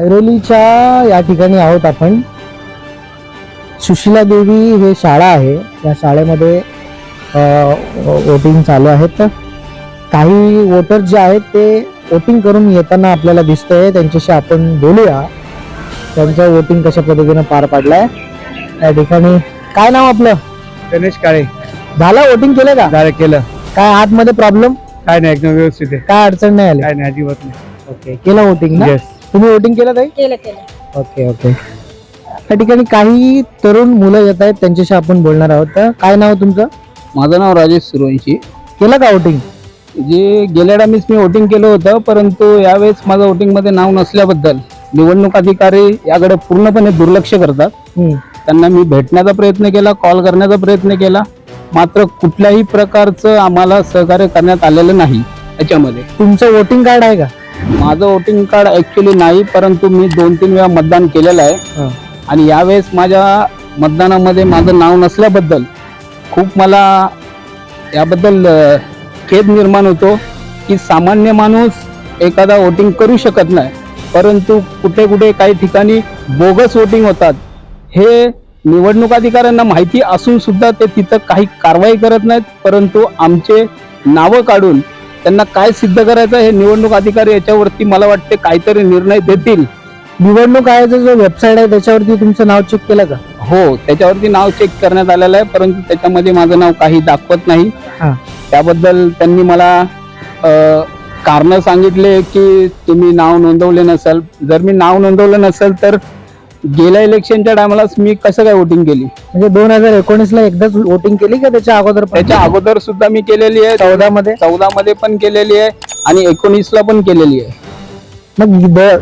ऐरोलीच्या या ठिकाणी आहोत आपण. सुशिला देवी हे शाळा आहे. या शाळेमध्ये वोटिंग चालू आहेत. काही वोटर जे आहेत ते वोटिंग करून येताना आपल्याला दिसतंय. त्यांच्याशी आपण बोलूया. त्यांचं वोटिंग कशा पद्धतीनं पार पाडलंय? या ठिकाणी काय नाव आपलं? गणेश काळे. झालं वोटिंग केलं का? झालं केलं. काय आतमध्ये प्रॉब्लेम काय नाही एकदम व्यवस्थित आहे. काय अडचण नाही आली? काय नाही अजिबात नाही. ओके केलं वोटिंग ना? येस तुम्ही वोटिंग केलं ताई? केलं केलं. ओके ओके या ठिकाणी काही तरुण मुलं येत आहेत त्यांच्याशी आपण बोलणार आहोत. तर काय नाव तुमचं? माझं नाव राजेश सुरवंशी. केलं का वोटिंग जे गेल्या टायमीस मी वोटिंग केलं होतं परंतु यावेळेस माझं वोटिंगमध्ये नाव नसल्याबद्दल निवडणूक अधिकारी याकडे पूर्णपणे दुर्लक्ष करतात. त्यांना मी भेटण्याचा प्रयत्न केला कॉल करण्याचा प्रयत्न केला. मात्र कुठल्याही प्रकारचं आम्हाला सहकार्य करण्यात आलेलं नाही याच्यामध्ये. तुमचं वोटिंग कार्ड आहे का? माझं वोटिंग कार्ड ॲक्च्युली नाही परंतु मी दोन तीन वेळा मतदान केलेलं आहे. आणि यावेळेस माझ्या मतदानामध्ये माझं नाव नसल्याबद्दल खूप मला याबद्दल खेद निर्माण होतो की सामान्य माणूस एखादा वोटिंग करू शकत नाही. परंतु कुठे कुठे काही ठिकाणी बोगस वोटिंग होतात. हे निवडणूक अधिकाऱ्यांना माहिती असून सुद्धा ते तिथं काही कारवाई करत नाहीत परंतु आमचे नावं काढून त्यांना काय सिद्ध करायचं हे निवडणूक अधिकारी याच्यावरती मला वाटते काहीतरी निर्णय देतील. निवडणूक आयोगाचं जो वेबसाईट आहे त्याच्यावरती तुमचं नाव चेक केलं का? हो त्याच्यावरती नाव चेक करण्यात आलेलं आहे परंतु त्याच्यामध्ये माझं नाव काही दाखवत नाही. हा. त्याबद्दल त्यांनी मला कारण सांगितले की तुम्ही नाव नोंदवले नसेल. जर मी नाव नोंदवलं नसेल तर गेल्या इलेक्शनच्या टायमालाच मी कसं काय वोटिंग केली? म्हणजे दोन हजार एकोणीस ला एकदाच वोटिंग केली का त्याच्या अगोदर पण? त्याच्या अगोदर सुद्धा मी केलेली आहे. चौदा मध्ये चौदा मध्ये पण केलेली आहे आणि एकोणीस ला पण केलेली आहे. मग द-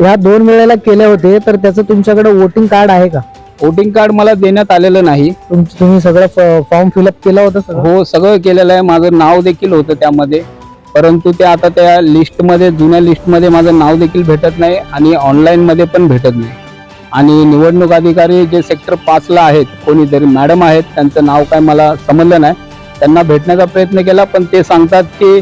ह्या दोन वेळेला केले होते तर त्याचं तुमच्याकडे वोटिंग कार्ड आहे का? वोटिंग कार्ड मला देण्यात आलेलं नाही. तुम- तुम्ही सगळं फॉर्म फिलअप केलं होतं सगळं? हो सगळं केलेलं आहे. माझं नाव देखील होतं त्यामध्ये. परंतु ते आता त्या लिस्टमध्ये जुन्या लिस्टमध्ये माझं नाव देखील भेटत नाही आणि ऑनलाईनमध्ये पण भेटत नाही. आणि निवडणूक अधिकारी जे सेक्टर पाचला आहेत कोणीतरी मॅडम आहेत त्यांचं नाव काय मला समजलं नाही. त्यांना भेटण्याचा प्रयत्न केला पण ते सांगतात की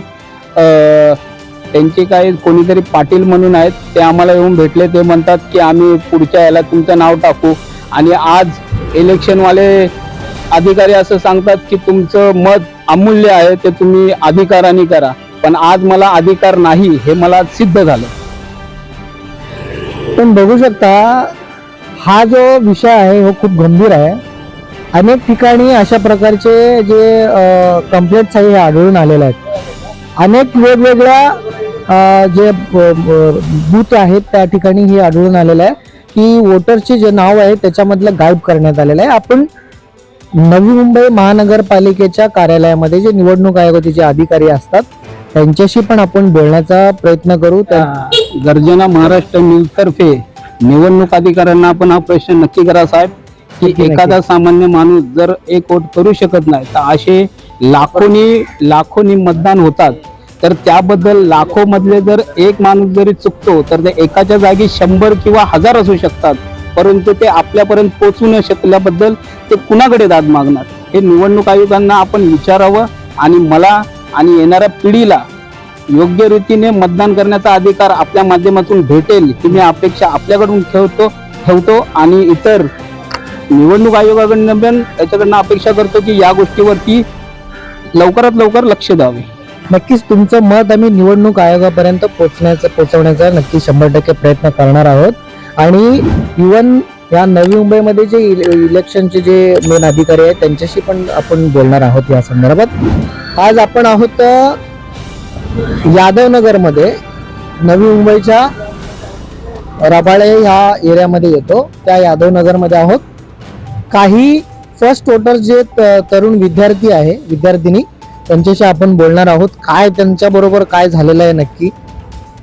त्यांचे काही कोणीतरी पाटील म्हणून आहेत ते आम्हाला येऊन भेटले ते म्हणतात की आम्ही पुढच्या याला तुमचं नाव टाकू. आणि आज इलेक्शनवाले अधिकारी असं सांगतात की तुमचं मत अमूल्य आहे ते तुम्ही अधिकाराने करा. पण आज मला अधिकार नाही हे मला सिद्ध झालं. पण बघू शकता हा जो विषय आहे हो खूप गंभीर आहे. अनेक ठिकाणी अशा प्रकारचे जे कंप्लेंट्स आहे हे आढळून आलेले आहेत. अनेक वेगवेगळ्या जे बूथ आहेत त्या ठिकाणी हे आढळून आलेलं आहे की वोटरचे जे नाव आहे त्याच्यामधलं गायब करण्यात आलेलं आहे. आपण नवी मुंबई महानगरपालिकेच्या कार्यालयामध्ये जे निवडणूक आयोगाचे जे अधिकारी असतात त्यांच्याशी पण आपण बोलण्याचा प्रयत्न करू. त्या- गर्जना महाराष्ट्र न्यूज तर्फे निवडणूक अधिकाऱ्यांना आपण हा प्रश्न नक्की करा साहेब की. एखादा सामान्य माणूस जर एक वोट करू शकत नाही तर असे लाखोनी लाखोनी मतदान होतात. तर त्याबद्दल लाखो मधले जर एक माणूस जरी चुकतो तर ते एकाच्या जागी शंभर किंवा हजार असू शकतात. परंतु ते आपल्यापर्यंत पोहोचू न शकल्याबद्दल ते कुणाकडे दाद मागणार? हे निवडणूक आयोगांना आपण विचारावं आणि मला आणि येणाऱ्या पिढीला योग्य रीतीने मतदान करण्याचा अधिकार आपल्या माध्यमातून भेटेल ही मी अपेक्षा आपल्याकडून ठेवतो ठेवतो आणि इतर निवडणूक आयोगाकडनं पण त्याच्याकडनं अपेक्षा करतो की या गोष्टीवरती लवकरात लवकर लक्ष द्यावे. नक्कीच तुमचं मत आम्ही निवडणूक आयोगापर्यंत पोहोचण्याचा पोहोचवण्याचा नक्की शंभर टक्के प्रयत्न करणार आहोत. आणि इवन या नवी मुंबईमध्ये जे इले- इलेक्शनचे जे मेन अधिकारी आहेत त्यांच्याशी पण आपण बोलणार आहोत या संदर्भात. आज आपण आहोत यादवनगरमध्ये नवी मुंबईच्या रबाळे ह्या एरियामध्ये येतो. त्या यादवनगरमध्ये आहोत. काही फर्स्ट वोटर जे तरुण विद्यार्थी आहे विद्यार्थिनी त्यांच्याशी आपण बोलणार आहोत. काय त्यांच्या बरोबर काय झालेलं आहे नक्की?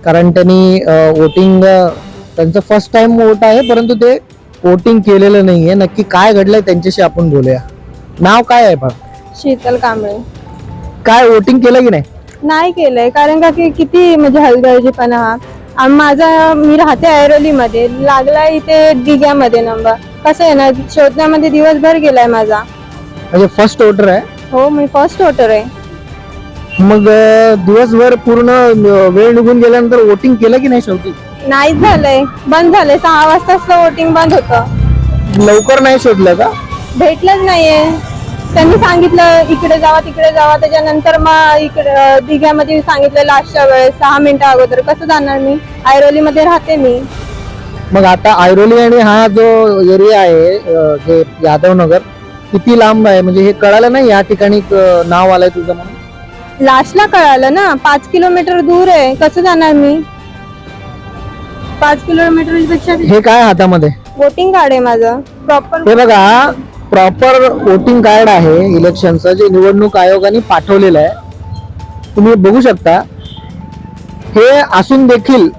कारण त्यांनी वोटिंग त्यांचं फर्स्ट टाइम वोट आहे परंतु ते वोटिंग केलेलं नाहीये. नक्की काय घडलंय त्यांच्याशी आपण बोलूया. नाव काय आहे पण शीतल कांबळे. काय वोटिंग केलं की नाही? नाही केलंय. कारण का की किती म्हणजे हलगर्जीपणा. हा आम- माझा मी राहते ऐरोलीमध्ये. लागला इथे दिघ्यामध्ये नंबर कसं आहे ना शोधण्यामध्ये दिवसभर गेलाय माझा. म्हणजे फर्स्ट वोटर आहे? हो मी फर्स्ट वोटर आहे. मग अं, दिवसभर पूर्ण अं, वेळ निघून गेल्यानंतर वोटिंग केलं की नाही शेवटी? नाहीच झालंय. बंद झालंय. सहा वाजताच वोटिंग बंद होतं. लवकर नाही शोधलं का? भेटलंच नाहीये. त्यांनी सांगितलं इकडे जावा तिकडे जावा. त्याच्यानंतर मग इकडे दिघ्यामध्ये सांगितलं लास्टच्या वेळेस सहा मिनिटं अगोदर. कसं जाणार मी? ऐरोलीमध्ये राहते मी. मग आता ऐरोली आणि हा जो एरिया आहे अं, जे यादव नगर किती लांब आहे? म्हणजे हे कळालं नाही या ठिकाणी नाव आलंय तुझं म्हणून? लास्टला कळालं ना. पाच किलोमीटर दूर आहे. कसं जाणार मी? पाच किलोमीटरपेक्षा हे काय हातामध्ये? वोटिंग कार्ड आहे माझं. प्रॉपर हे बघा प्रॉपर वोटिंग कार्ड आहे इलेक्शनचं जे निवडणूक आयोगाने पाठवलेलं आहे. तुम्ही बघू शकता. हे असून देखील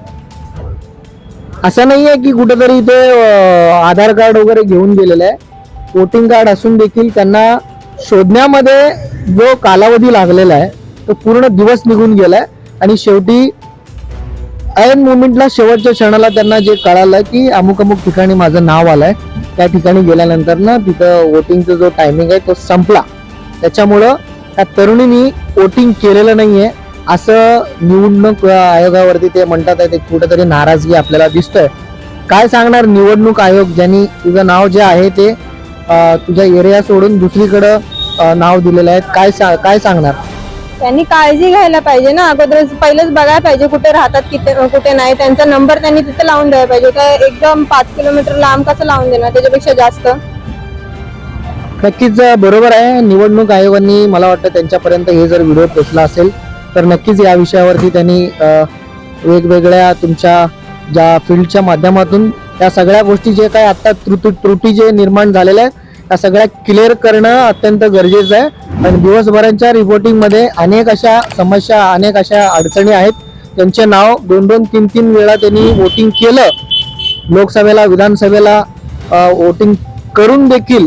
असं नाही आहे की कुठंतरी ते आधार कार्ड वगैरे घेऊन गेलेलं आहे. वोटिंग कार्ड असून देखील त्यांना शोधण्यामध्ये जो कालावधी लागलेला आहे तो पूर्ण दिवस निघून गेलाय. आणि शेवटी ऐन मुमेंटला शेवटच्या क्षणाला त्यांना जे कळालं की अमुक अमुक ठिकाणी माझं नाव आलंय त्या ठिकाणी गेल्यानंतर ना तिथं वोटिंगचा जो टायमिंग आहे तो संपला. त्याच्यामुळं त्या तरुणींनी वोटिंग केलेलं नाहीये. असं निवडणूक आयोगावरती ते म्हणतात आहे ते कुठेतरी नाराजगी आपल्याला दिसतोय. काय सांगणार निवडणूक आयोग ज्यांनी तुझं नाव जे आहे ते तुझ्या एरिया सोडून दुसरीकडं नाव दिलेलं आहे? काय सा- काय सांगणार? त्यांनी काळजी घ्यायला पाहिजे ना. अगोदर पहिलेच बघायला पाहिजे कुठे राहतात किती कुठे नाही. त्यांचा नंबर त्यांनी तिथे लावून द्यायला पाहिजे. काय एकदम पाच किलोमीटर लांब कसं लावून देणार? त्याच्यापेक्षा जास्त. नक्कीच बरोबर आहे. निवडणूक आयोगांनी मला वाटतं त्यांच्यापर्यंत हे जर व्हिडिओ पोचला असेल तर नक्कीच या विषयावरती त्यांनी वेगवेगळ्या तुमच्या ज्या फील्डच्या माध्यमातून त्या सगळ्या गोष्टी जे काय आता त्रुटी त्रुटी जे निर्माण झालेल्या आहेत त्या सगळ्या क्लिअर करणं अत्यंत गरजेचं आहे. आणि दिवसभरांच्या रिपोर्टिंगमध्ये अनेक अशा समस्या अनेक अशा अडचणी आहेत. त्यांचे नाव दोन दोन तीन तीन वेळा त्यांनी वोटिंग केलं. लोकसभेला विधानसभेला वोटिंग करून देखील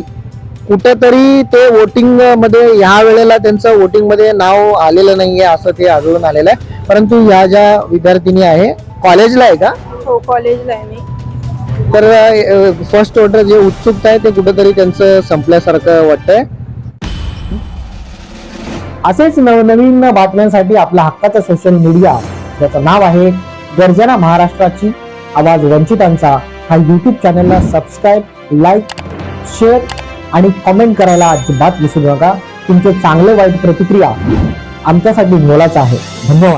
कुठंतरी ते वोटिंगमध्ये ह्या वेळेला त्यांचं वोटिंगमध्ये नाव आलेलं नाही आहे असं ते आढळून आलेलं आहे. परंतु ह्या ज्या विद्यार्थिनी आहे कॉलेजला आहे का? हो कॉलेजला आहे मी. तर फर्स्ट ऑर्डर जे उत्सुकता आहे ते कुठेतरी त्यांचं संपल्यासारखं वाटतंय. असेच नवनवीन बातम्यांसाठी आपल्या हक्काचा सोशल मीडिया ज्याचं नाव आहे गर्जना महाराष्ट्राची आवाज वंचितांचा. हा युट्यूब चॅनलला सबस्क्राईब लाईक शेअर आणि कमेंट करायला अजिबात विसरू नका. तुमचे चांगले वाईट प्रतिक्रिया आमच्यासाठी मोलाचं आहे. धन्यवाद.